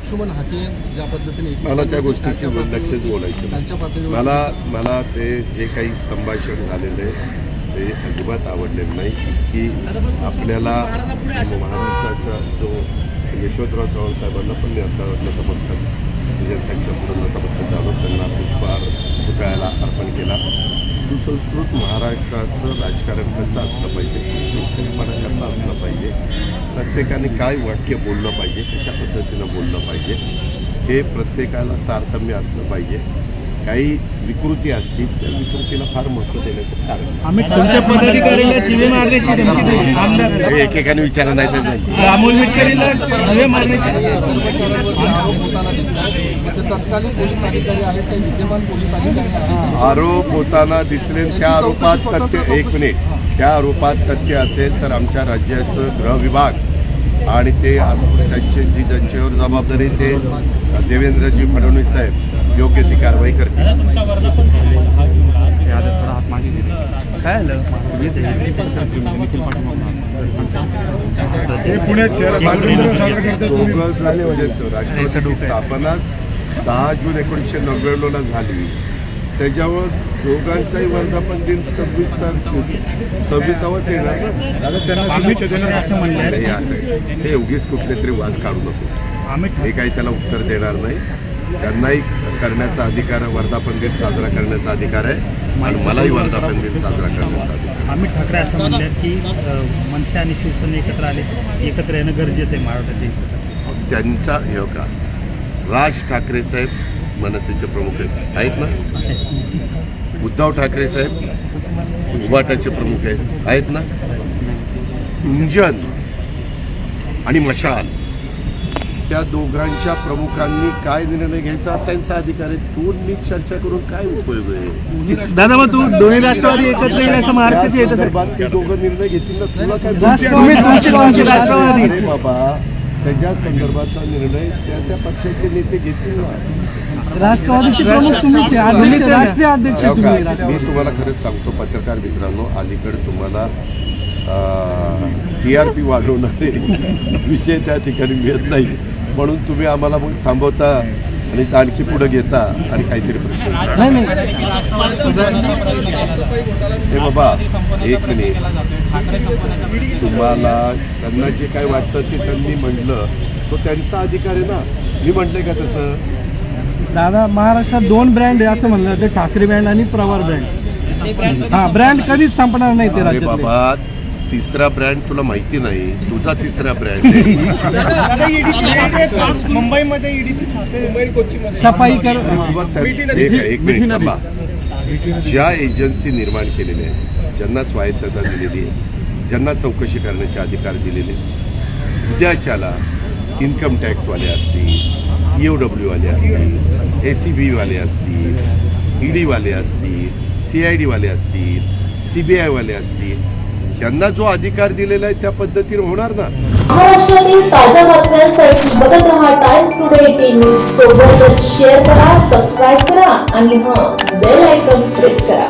लक्ष्मण हाके ज्या पद्धतीने मला त्या गोष्टीची लक्षच बोलायचं मला मला ते जे काही संभाषण झालेलं आहे ते अजिबात आवडलेलं नाही की आपल्याला महाराष्ट्राचा जो यशवंतराव चव्हाण साहेबांना पण मी आता नतमस्तक म्हणजे त्यांच्या पुढे नतमस्तक झालो त्यांना पुष्पहार पुतळ्याला अर्पण केला. सुसंस्कृत महाराष्ट्राचं राजकारण कसं असलं पाहिजे? सुसंस्कृतपणा कसा असलं पाहिजे? प्रत्येकाने काय वाक्य बोललं पाहिजे? कशा पद्धतीनं बोललं पाहिजे? हे प्रत्येकाला तारतम्य असलं पाहिजे. काही विकृती असतील त्या विकृतीला फार महत्त्व देण्याचं कारण. आम्ही हे एकेकाने विचारा नाही. तर अमोल आरोप होताना दिसले त्या आरोपात तथ्य एक मिनिट. त्या आरोपात तथ्य असेल तर आमच्या राज्याचं गृह विभाग आणि ते त्यांची जी त्यांच्यावर जबाबदारी ते देवेंद्रजी फडणवीस साहेब. योग्य ती कारवाई करतील. काय आलं पुण्यात शहरात म्हणजे राष्ट्रवादीची स्थापनाच दहा जून एकोणीसशे नव्याण्णवला झाली. त्याच्यावर दोघांचाही वर्धापन दिन सव्वीस तारखे सव्वीसावाच येणार ना? असं म्हणलंय. नाही असं हे उगीच कुठले तरी वाद काढू नको. आम्ही हे काही त्याला उत्तर देणार नाही. त्यांनाही करण्याचा अधिकार वर्धापन दिन साजरा करण्याचा अधिकार आहे आणि मलाही वर्धापन दिन साजरा करण्याचा अधिकार. आम्ही ठाकरे असं म्हणले की मनसे आणि शिवसेना एकत्र आले एकत्र येणं गरजेचं आहे महाराष्ट्राच्या हितासाठी. त्यांचा हे का? राज ठाकरे साहेब मनसेचे प्रमुख आहेत. आहेत ना? उद्धव ठाकरे साहेब उभाटाचे प्रमुख आहेत. आहेत ना? इंजन आणि मशाल. त्या दोघांच्या प्रमुखांनी काय निर्णय घ्यायचा त्यांचा अधिकार आहे. तू नीट चर्चा करून काय उपयोग आहे? दादा मग तू दोन्ही राष्ट्रवादी एकत्र येईल असं महाराष्ट्राची संदर्भात ते दोघं निर्णय घेतील ना? तुला काय तुम्ही तुमची तुमची राष्ट्रवादी. बाबा त्याच्या संदर्भातला निर्णय त्या त्या पक्षाचे नेते घेतील ना? राष्ट्रवादीचे प्रमुख तुम्हीच अध्यक्ष राष्ट्रीय अध्यक्ष हो? मी तुम्हाला खरंच सांगतो पत्रकार मित्रांनो अलीकडे तुम्हाला टी आर पी वाढवणारे विषय त्या ठिकाणी मिळत नाही. म्हणून तुम्ही आम्हाला मग थांबवता आणि आणखी पुढे घेता आणि काहीतरी प्रश्न. हे बाबा एक मिनिट. तुम्हाला त्यांना जे काय वाटतं ते त्यांनी म्हटलं तो त्यांचा अधिकार आहे ना? मी म्हटलंय का तसं? दादा महाराष्ट्रात दोन ब्रँड आहे असं म्हणलं जातं ठाकरे ब्रँड आणि प्रवार ब्रँड हा ब्रँड कधीच संपणार नाही ते बाबा तिसरा ब्रँड तुला माहिती नाही तुझा तिसरा ब्रँड आहे. मुंबईमध्ये छापे सफाई एक मिनिट थांबा. ज्या एजन्सी निर्माण केलेल्या आहेत ज्यांना स्वायत्तता दिलेली आहे ज्यांना चौकशी करण्याचे अधिकार दिलेले आहेत, उद्याच्याला इन्कम टॅक्सवाले असतील ई डब्ल्यू वाले असतील ए सी बी वाले असतील ई डीवाले असतील सी आय डीवाले असतील सी बी आयवाले असतील यांना जो अधिकार दिलेला आहे त्या पद्धतीने होणार ना? महाराष्ट्रातील ताज्या बातम्यांसाठी बघत रहा टाइम्स टुडे टीव्ही सोबतच शेअर करा सबस्क्राईब करा आणि हा बेल आयकॉन प्रेस करा.